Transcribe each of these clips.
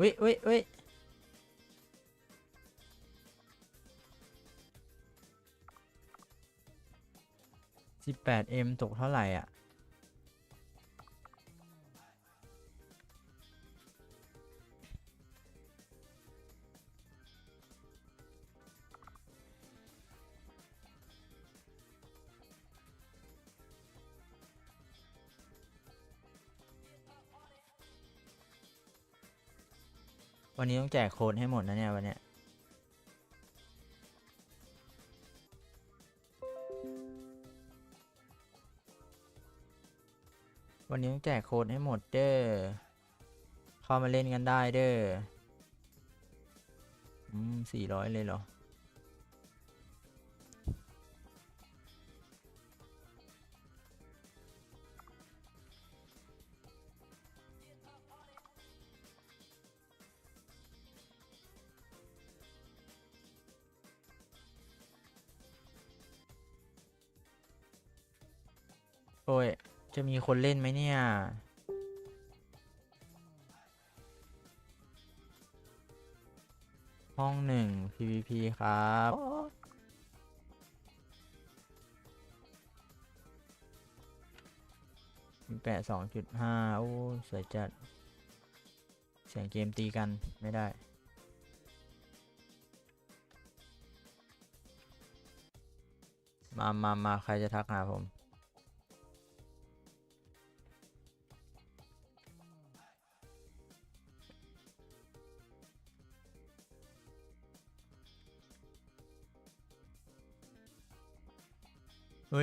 วิวิวิสิบแปดเอ็มตกเท่าไหร่อะ วันนี้ต้องแจกโค้ดให้หมดนะเนี่ยวันเนี้ยวันนี้ต้องแจกโค้ดให้หมดเด้อเข้ามาเล่นกันได้เด้ออืมสี่ร้อยเลยเหรอ โอ้ย จะมีคนเล่นไหมเนี่ย ห้องหนึ่ง PVP ครับ แปดสองจุดห้าโอ้สวยจัด เสียงเกมตีกันไม่ได้มามามาใครจะทักหาผม เ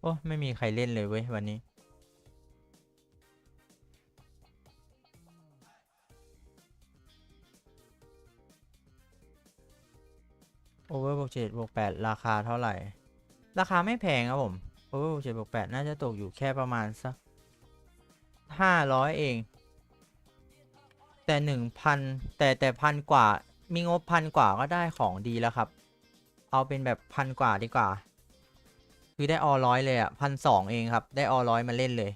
โอ้ไม่มีใครเล่นเลยเว้ยวันนี้ โอเวอร์บวกเจ็ดบวกแปดราคาเท่าไหร่ ราคาไม่แพงครับผมโอเวอร์บวกเจ็ดบวกแปดน่าจะตกอยู่แค่ประมาณสักห้าร้อยเอง แต่หนึ่งพันแต่แต่พันกว่ามีงบพันกว่าก็ได้ของดีแล้วครับ เอาเป็นแบบพันกว่าดีกว่า คือได้ออร้อยเลยอะพันสองเองครับ ได้ออร้อยมาเล่นเลย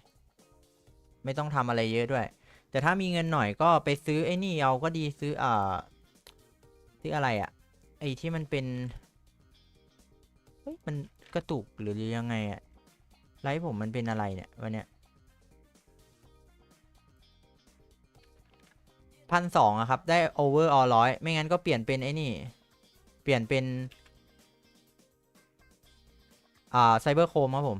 ไม่ต้องทำอะไรเยอะด้วย แต่ถ้ามีเงินหน่อยก็ไปซื้อไอ้นี่เอาก็ดีซื้ออ่าซื้ออะไรอะ ไอ้ที่มันเป็นเฮ้ยมันกระตุกหรือยังไงอะไลฟ์ผมมันเป็นอะไรเนี่ยวันเนี้ยพันสองอะครับ ได้โอเวอร์ออร้อยไม่งั้นก็เปลี่ยนเป็นไอ้นี่ เปลี่ยนเป็น อ่าไซเบอร์โคมครับผม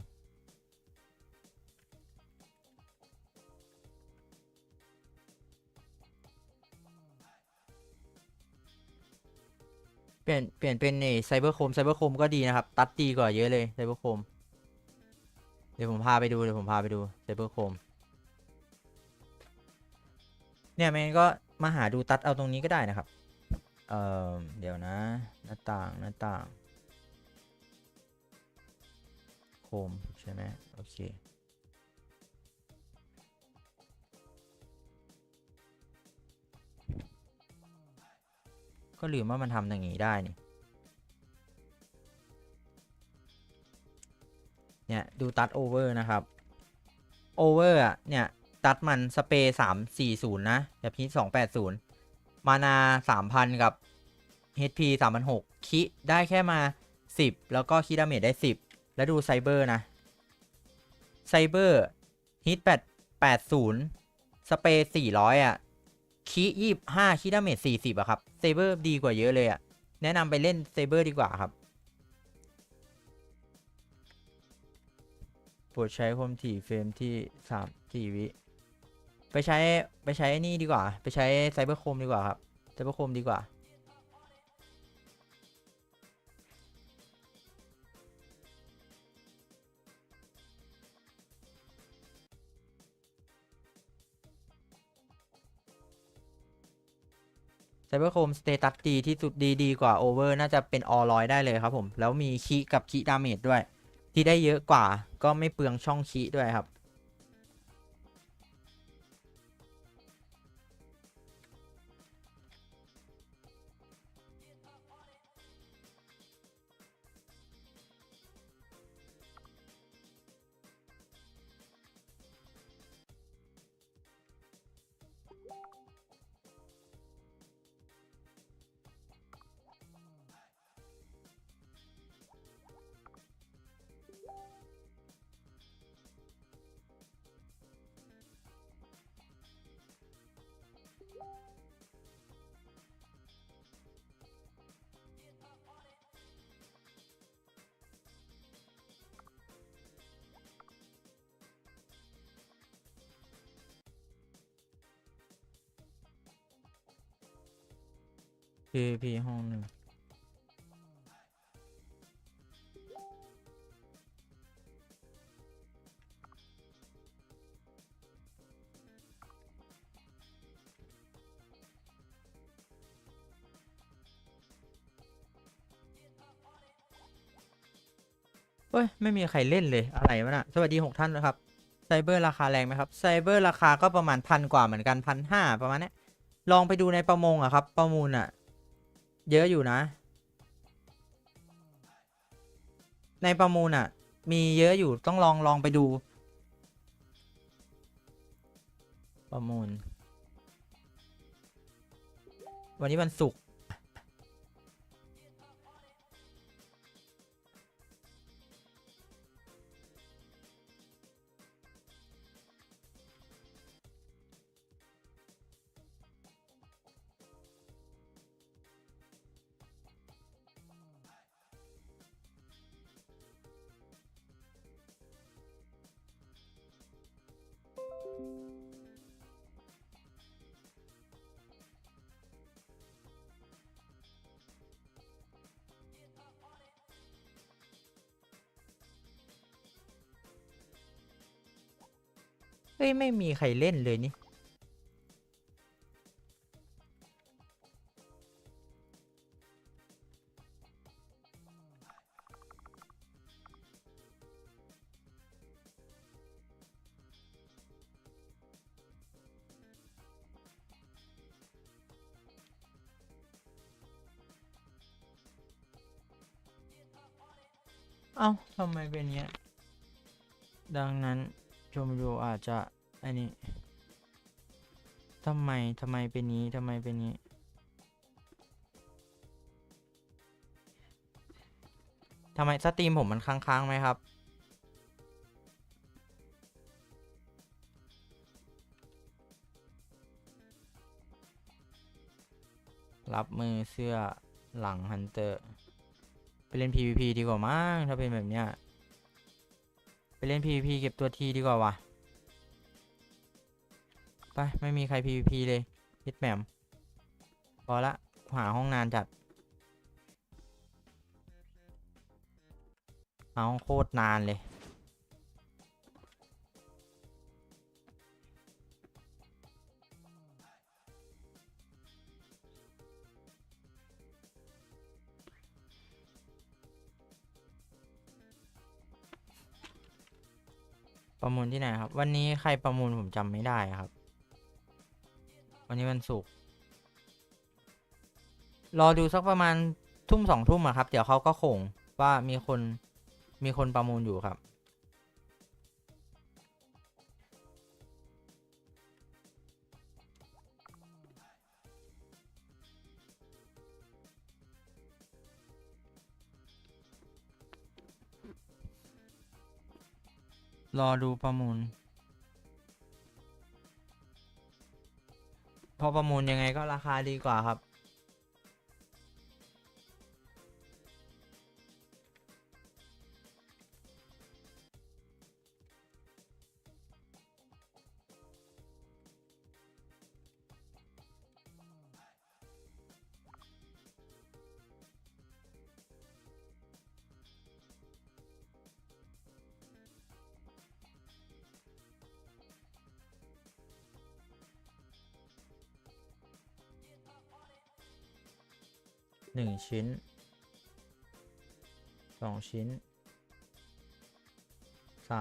เปลี่ยนเปลี่ยนเป็นไอไซเบอร์โคมไซเบอร์โคมก็ดีนะครับ ตัดดีกว่าเยอะเลยไซเบอร์โคมเดี๋ยวผมพาไปดูเดี๋ยวผมพาไปดูไซเบอร์โคมเนี่ยแมนก็มาหาดูตัดเอาตรงนี้ก็ได้นะครับ เอ่อเดี๋ยวนะ หน้าต่างหน้าต่าง มใช่ไหมโอเคก็ลืมว่ามันทำอย่างนี้ได้นี่ เนี่ยดูตัดโอเวอร์นะครับ โอเวอร์อะ เนี่ยตัดมันสเปรย์สามสี่ศูนย์นะ แบบนี้สองแปดศูนย์มานาสามพันกับ HP สามพันหกคิได้แค่มาสิบแล้วก็คิดาเมจได้สิบ แล้วดูไซเบอร์นะ ไซเบอร์ฮิตแปดแปดศูนย์สเปรย์สี่ร้อยอะ คียี่ห้าคีดาเมจสี่สิบอะครับเซเบอร์ดีกว่าเยอะเลยอะแนะนำไปเล่นเซเบอร์ดีกว่าครับปรดใช้ความถี่เฟรมที่สามสี่วิ ไปใช้ ไปใช้ไอ้นี่ดีกว่า ไปใช้ไซเบอร์โคมดีกว่าครับ ไซเบอร์โคมดีกว่า ไซเบอร์โคมสเตตัสดีที่สุดดีดีกว่าโอเวอร์น่าจะเป็นออลอยได้เลยครับผม แล้วมีคีกับคีดาเมจด้วย ที่ได้เยอะกว่าก็ไม่เปลืองช่องคีด้วยครับ PVP ห้องหนึ่งเฮ้ย ไม่มีใครเล่นเลยอะไรวะน่ะ สวัสดีหกท่านนะครับ ไซเบอร์ราคาแรงไหมครับ ไซเบอร์ราคาก็ประมาณพันกว่าเหมือนกันพันห้าประมาณนี้ลองไปดูในประมงอะครับ ประมูลอะ เยอะอยู่นะ ในประมูลอะมีเยอะอยู่ต้องลองลองไปดู ประมูล วันนี้วันศุกร์ ฮ้ย ไม่มีใครเล่นเลยนี่เอ้าทำไมเป็นเงี้ย ดังนั้น ชมดูอาจจะอันนี้ทำไมทำไมเป็นนี้ทำไมเป็นนี้ ทำไมสตรีมผมมันค้างๆไหมครับ รับมือเสื้อหลังฮันเตอร์ ไปเล่น PVP ดีกว่ามั้งถ้าเป็นแบบเนี้ย เล่น PVP เก็บตัวทีดีกว่าวะไปไม่มีใคร PVP เลยพิดแหม่มพอละหาห้องนานจัดหาห้องโคตรนานเลย ประมูลที่ไหนครับ วันนี้ใครประมูลผมจำไม่ได้ครับ วันนี้วันศุกร์รอดูสักประมาณทุ่มสองทุ่มอะครับ เดี๋ยวเขาก็คงว่ามีคนมีคนประมูลอยู่ครับ รอดูประมูล พอประมูลยังไงก็ราคาดีกว่าครับ 1 ชิ้น 2 ชิ้น 3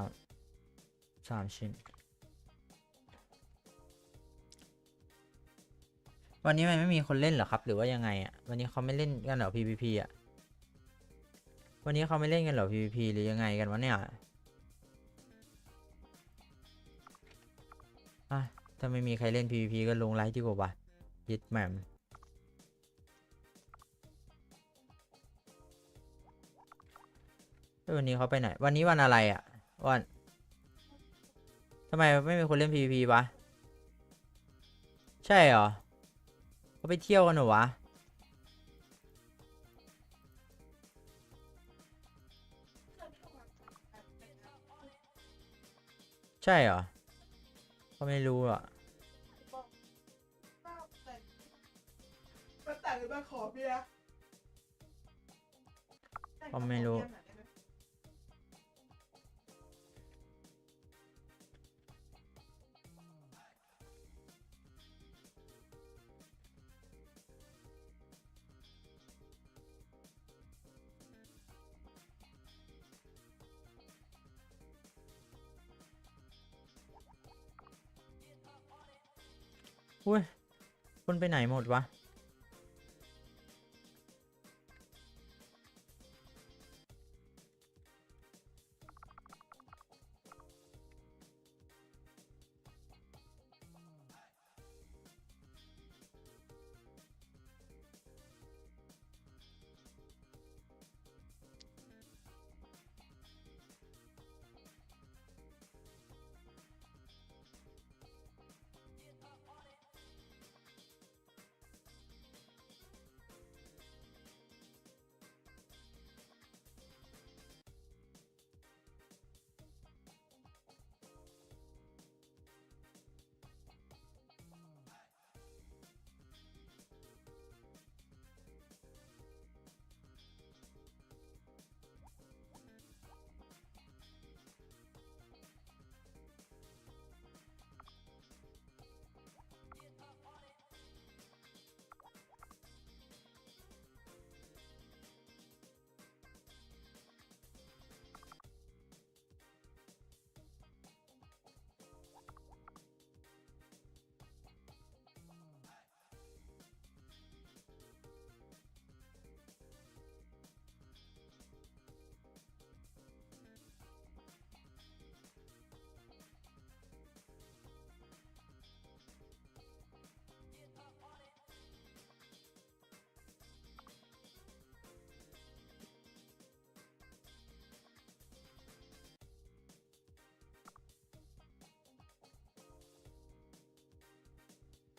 3 ชิ้น วันนี้มันไม่มีคนเล่นเหรอครับ หรือว่ายังไงอะ วันนี้เขาไม่เล่นกันเหรอ PVP อะ วันนี้เขาไม่เล่นกันเหรอ PVP หรือยังไงกันวะเนี่ยอะถ้าไม่มีใครเล่น PVP ก็ลงไลฟ์ดีกว่ายึดแหม่ม วันนี้เขาไปไหน วันนี้วันอะไรอะ วันทำไมไม่มีคนเล่น PVP วะ ใช่เหรอเขาไปเที่ยวกันเหรอวะ ใช่เหรอเขาไม่รู้อะมาแต่งมาขอเบียร์ก็ไม่รู้ อุ้ย คนไปไหนหมดวะ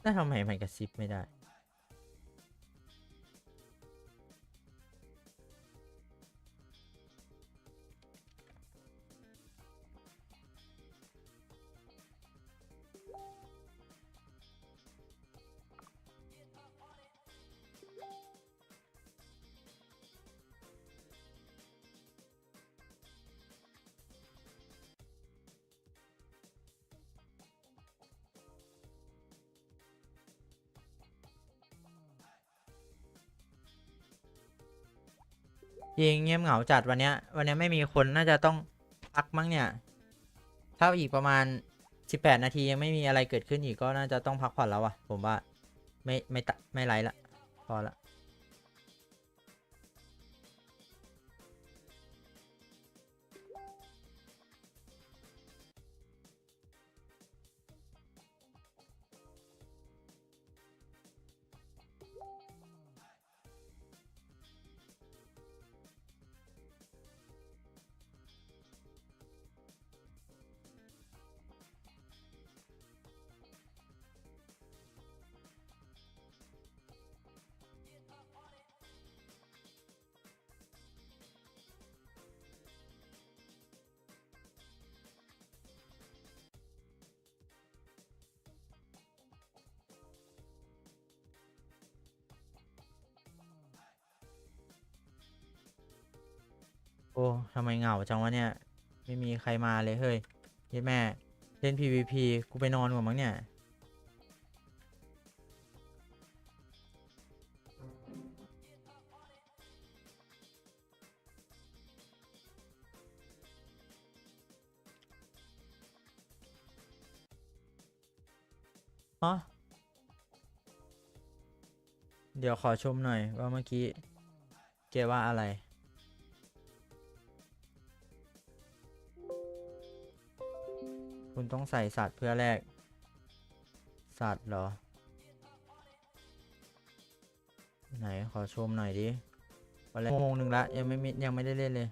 น่าทำไมมันกระซิบไม่ได้ ยิงเงียบเหงาจัดวันเนี้ย วันเนี้ยไม่มีคนน่าจะต้องพักมั้งเนี่ย ถ้าอีกประมาณสิบแปดนาทียังไม่มีอะไรเกิดขึ้นอีกก็น่าจะต้องพักผ่อนแล้วอะผมว่า ไม่ไม่ไม่ไรละพอละ โอ้ทำไมเหงาจังวะเนี่ย ไม่มีใครมาเลยเฮ้ยเฮ้ยแม่ เล่น PVP กูไปนอนก่อนมั้งเนี่ย ฮะ เดี๋ยวขอชมหน่อยว่าเมื่อกี้ เกว่าอะไร คุณต้องใส่สัตว์เพื่อแลกสัตว์เหรอ ไหนขอชมหน่อยดิวันแรกโมงหนึ่งละยังไม่มียังไม่ได้เล่นเลย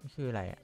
นี่คืออะไรอะ